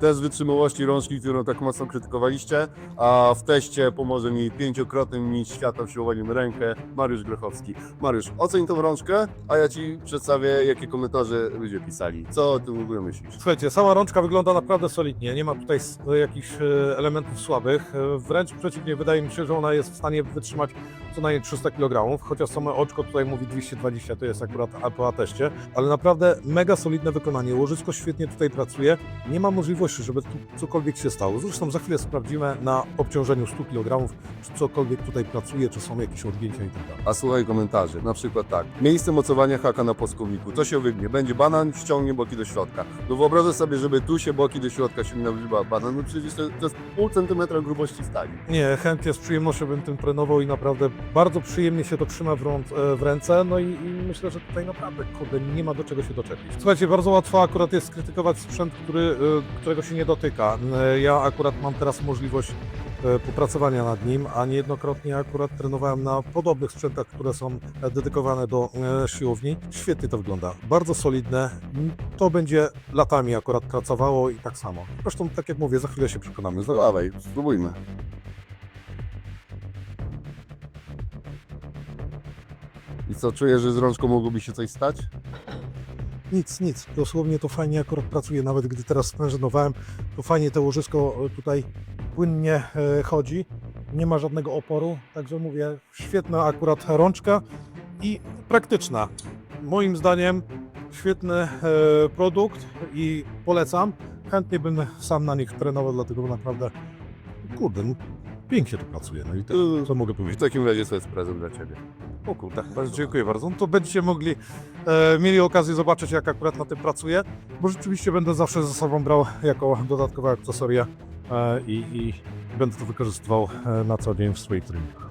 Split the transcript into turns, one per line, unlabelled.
test wytrzymałości rączki, którą tak mocno krytykowaliście, a w teście pomoże mi pięciokrotny mistrz świata w siłowaniu rękę Mariusz Grochowski. Mariusz, oceń tą rączkę, a ja Ci przedstawię, jakie komentarze ludzie pisali. Co Ty w ogóle myślisz?
Słuchajcie, sama rączka wygląda naprawdę solidnie, nie ma tutaj jakichś e, elementów słabych. E, Wręcz przeciwnie, wydaje mi się, że ona jest w stanie wytrzymać co najmniej 300 kg, chociaż samo oczko tutaj mówi 220, to jest akurat po ateście, ale naprawdę mega solidne wykonanie. Łożysko świetnie tutaj pracuje, nie ma możliwości, żeby tu cokolwiek się stało. Zresztą za chwilę sprawdzimy na obciążeniu 100 kg, czy cokolwiek tutaj pracuje, czy są jakieś odgięcia i tak dalej.
A słuchaj komentarzy, na przykład tak. Miejsce mocowania haka na płaskowiku. Co się wygnie? Będzie banan, ściągnie boki do środka. No wyobrażę sobie, żeby tu się boki do środka chyba banan. No przecież to, to jest pół centymetra grubości stali.
Nie, chętnie z przyjemnością bym tym trenował i naprawdę bardzo przyjemnie się to trzyma w, rąk, e, w ręce. No i, i myślę, że tutaj naprawdę, kurde, nie ma do czego się doczepić. Słuchajcie, bardzo łatwo akurat jest skrytykować sprzęt, który, e, którego się nie dotyka. E, Ja akurat mam teraz możliwość e, popracowania nad nim, a niejednokrotnie akurat trenowałem na podobnych sprzętach, które są e, dedykowane do siłowni. Świetnie to wygląda, bardzo solidne. To będzie latami akurat pracowało i tak samo. Zresztą, tak jak mówię, za chwilę się przekonamy.
Dawaj, spróbujmy. I co, czujesz, że z rączką mogłoby się coś stać?
Nic, nic. Dosłownie to fajnie akurat pracuje. Nawet gdy teraz sprężynowałem, to fajnie to łożysko e, tutaj płynnie e, chodzi. Nie ma żadnego oporu. Także mówię, świetna akurat rączka i praktyczna. Moim zdaniem świetny e, produkt i polecam. Chętnie bym sam na nich trenował, dlatego naprawdę kurde, pięknie to pracuje. No i to, co mogę
W
powiedzieć.
takim razie to jest prezent dla Ciebie.
O kurde, bardzo dziękuję bardzo. No to będziecie mogli, e, mieli okazję zobaczyć, jak akurat na tym pracuję, bo rzeczywiście będę zawsze ze sobą brał jako dodatkowe akcesoria e, i, i będę to wykorzystywał e, na co dzień w swoich treningach.